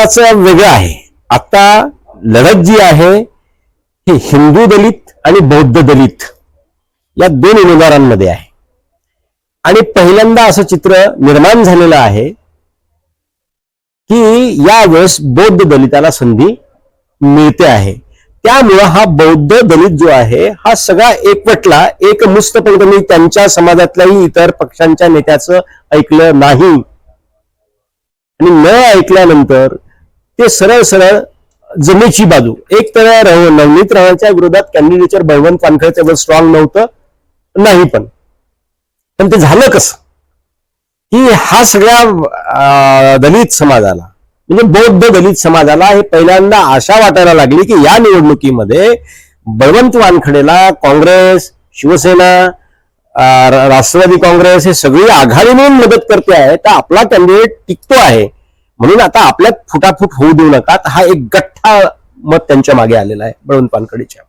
आत्ताचं वेगळं आहे. आत्ता लढत जी आहे ही हिंदू दलित आणि बौद्ध दलित या दोन उमेदवारांमध्ये आहे. आणि पहिल्यांदा असं चित्र निर्माण झालेलं आहे की यावेळेस बौद्ध दलिताला संधी मिळते आहे. त्यामुळं हा बौद्ध दलित जो आहे हा सगळा एकवटला एकमुस्तपणे मी त्यांच्या समाजातल्याही इतर पक्षांच्या नेत्याचं ऐकलं नाही. आणि न ऐकल्यानंतर ते सरळ सरळ जमेची बाजू. एक तर रव- नवनीत राणाच्या विरोधात कॅन्डिडेटवर बळवंत वानखडे त्यावर स्ट्रॉंग नव्हतं नाही पण. पण ते झालं कसं? की हा सगळ्या दलित समाजाला म्हणजे बौद्ध दलित समाजाला हे पहिल्यांदा आशा वाटायला लागली की या निवडणुकीमध्ये बळवंत वानखडेला काँग्रेस शिवसेना राष्ट्रवादी काँग्रेस हे सगळी आघाडी मिळून मदत करते आहे तर आपला कॅन्डिडेट टिकतो आहे. म्हणून आता आपल्यात फुटाफूट होऊ देऊ नका हा एक गठ्ठा मत त्यांच्या मागे आलेला आहे बळवंत वानखडेच्या